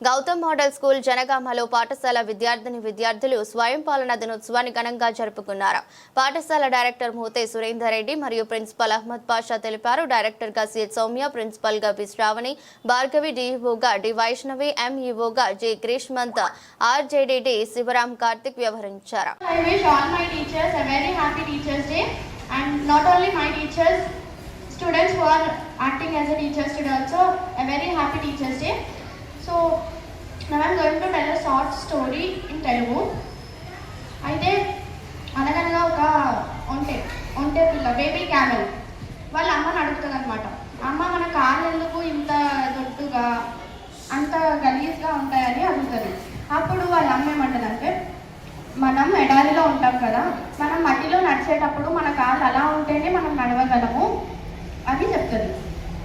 Gautam model school జనగామలో పాఠశాల విద్యార్థిని విద్యార్థులు స్వయం పాలన దినోత్సవాన్ని ఘనంగా జరుపుకున్నారు. పాఠశాల డైరెక్టర్ మూతే సురేందర్ రెడ్డి మరియు ప్రిన్సిపల్ అహ్మద్ పాషా తెలిపారు. డైరెక్టర్గా సి సౌమ్య ప్రిన్సిపల్గా బి శ్రావణి భార్గవి డిఈఓగా డి వైష్ణవి ఎంఈఓగా జి గ్రీష్మంత్ ఆర్జేడిడి శివరాం కార్తిక్ వ్యవహరించారు. And not only my teachers, students who are acting as a teachers today also a very happy Teachers Day. So now I'm going to tell a short story in Telugu. అయితే అనగనగా ఒక ఒంటే ఒంటే పిల్ల baby camel వాళ్ళ అమ్మని అడుగుతుంది అనమాట అమ్మ మన కాళ్ళు ఎందుకు ఇంత దొడ్డుగా అంత గలీజ్గా ఉంటాయని అడుగుతుంది. అప్పుడు వాళ్ళ అమ్మ ఏమంటదంటే మనం ఎడారిలో ఉంటాం కదా మనం మట్టిలో నడిచేటప్పుడు మన కాళ్ళు అలా ఉంటేనే మనం నడవగలము అని చెప్తుంది.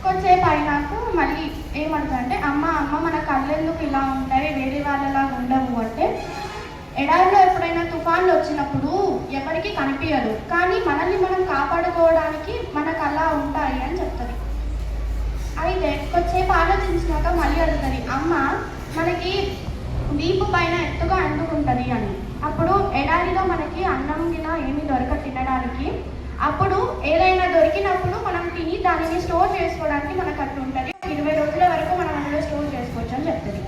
కొంచెంసేపు అయినాక మళ్ళీ ఏమంటుందంటే అమ్మ అమ్మ మన కళ్ళు ఎందుకు ఇలా ఉంటాయి వేరే వాళ్ళలా ఉండవు అంటే ఎడారిలో ఎప్పుడైనా తుఫాన్లు వచ్చినప్పుడు ఎవరికి కనిపించదు కానీ మనల్ని మనం కాపాడుకోవడానికి మనకు అలా ఉంటాయి అని చెప్తుంది. అయితే కొద్దిసేపు ఆలోచించినాక మళ్ళీ అడుగుతుంది అమ్మ మనకి వీపు పైన ఎత్తుగా అంటుకుంటుంది అని. అప్పుడు ఎడారిలో మనకి అన్నం గిన ఏమి దొరక తినడానికి. అప్పుడు ఏదైనా దొరికినప్పుడు మనం తిని దానిని స్టోర్ చేసుకోవడానికి మనకు అట్లా ఉంటుంది. ఇరవై రోజుల వరకు మనం అందులో స్టోర్ చేసుకోవచ్చు అని చెప్తుంది.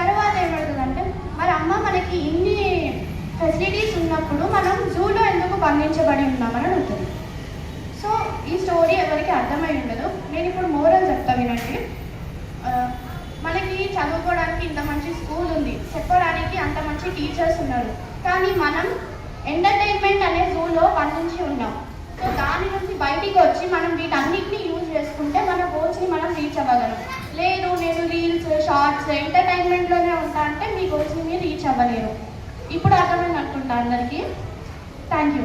తర్వాత ఏమవుతుందంటే మరి అమ్మ మనకి ఇన్ని ఫెసిలిటీస్ ఉన్నప్పుడు మనం జూలో ఎందుకు బంధించబడి ఉన్నామని అడుగుతుంది. సో ఈ స్టోరీ ఎవరికి అర్థమై ఉండదు. నేను ఇప్పుడు మోరల్ చెప్తా వినండి. మనకి చదువుకోవడానికి ఇంత మంచి స్కూల్ ఉంది. చెప్పడానికి అంత మంచి టీచర్స్ ఉన్నారు. కానీ మనం ఎంటర్టైన్మెంట్ అనే జూలో బంధించి ఉన్నాం. సో దాని నుంచి బయటికి వచ్చి మనం వీటన్నిటిని యూజ్ చేసుకుంటే మన గోల్స్ని మనం రీచ్ అవ్వగలం. లేదు నేను రీల్స్ షార్ట్స్ ఎంటర్టైన్మెంట్లోనే ఉంటా అంటే మీ గోల్స్ని మీరు రీచ్ అవ్వలేరు. ఇప్పుడు అర్థమైంది అనుకుంటా అందరికీ. Thank you